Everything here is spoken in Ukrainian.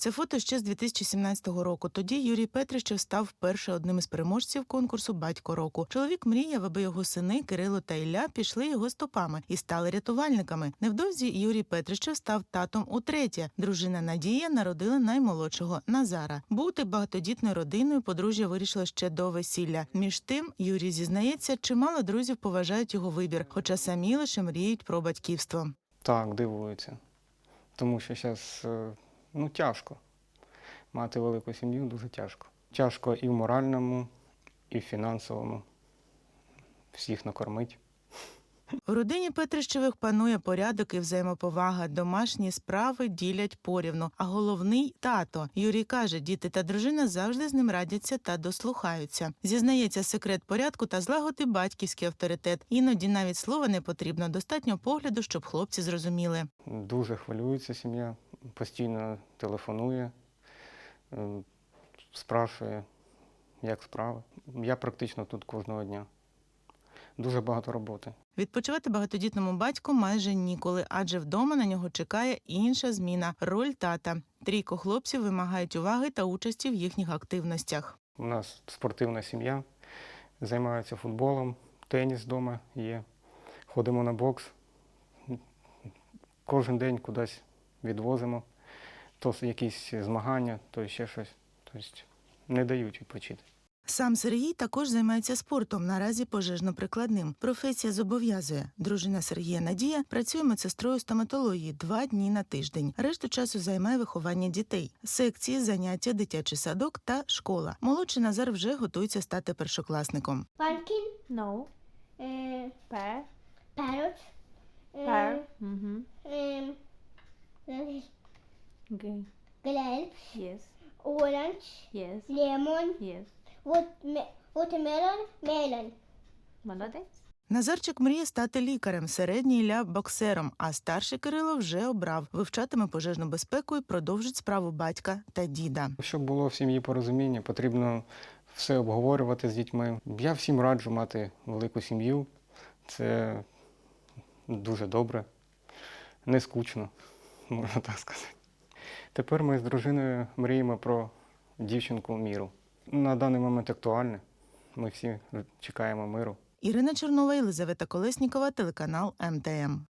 Це фото ще з 2017 року. Тоді Юрій Петрищев став вперше одним із переможців конкурсу Батько року. Чоловік мріяв, аби його сини Кирило та Ілля пішли його стопами і стали рятувальниками. Невдовзі Юрій Петрищев став татом утретє. Дружина Надія народила наймолодшого Назара. Бути багатодітною родиною подружжя вирішило ще до весілля. Між тим, Юрій зізнається, чимало друзів поважають його вибір, хоча самі лише мріють про батьківство. Так, дивуються. Тому що зараз ну, тяжко. Мати велику сім'ю дуже тяжко. Тяжко і в моральному, і в фінансовому. Всіх накормить. У родині Петрищевих панує порядок і взаємоповага. Домашні справи ділять порівну. А головний тато Юрій каже, діти та дружина завжди з ним радяться та дослухаються. Зізнається, секрет порядку та злагоди батьківський авторитет. Іноді навіть слова не потрібно. Достатньо погляду, щоб хлопці зрозуміли. Дуже хвилюється сім'я, постійно телефонує, е, спрашує, як справи. Я практично тут кожного дня. Дуже багато роботи. Відпочивати багатодітному батьку майже ніколи, адже вдома на нього чекає інша зміна роль тата. Трійко хлопців вимагають уваги та участі в їхніх активностях. У нас спортивна сім'я, займаються футболом, теніс вдома є, ходимо на бокс. Кожен день кудись відвозимо. То якісь змагання, то ще щось. Тобто не дають відпочити. Сам Сергій також займається спортом, наразі пожежно-прикладним. Професія зобов'язує. Дружина Сергія Надія працює медсестрою стоматології два дні на тиждень. Решту часу займає виховання дітей, секції, заняття, дитячий садок та школа. Молодший Назар вже готується стати першокласником. Pumpkin, No. uh, Pear. parrot, uh, Pear. Mm-hmm. um, uh, Okay. grape, Yes. orange, Yes. lemon, Yes. waterme- watermelon, melon. Молодець. Назарчик мріє стати лікарем, середній Ілля боксером, а старший Кирило вже обрав, вивчатиме пожежну безпеку і продовжить справу батька та діда. Щоб було в сім'ї порозуміння, потрібно все обговорювати з дітьми. Я всім раджу мати велику сім'ю. Це дуже добре, не скучно, можна так сказати. Тепер ми з дружиною мріємо про дівчинку міру. На даний момент актуальне. Ми всі чекаємо миру. Ірина Чернова, Єлизавета Колеснікова, телеканал МТМ.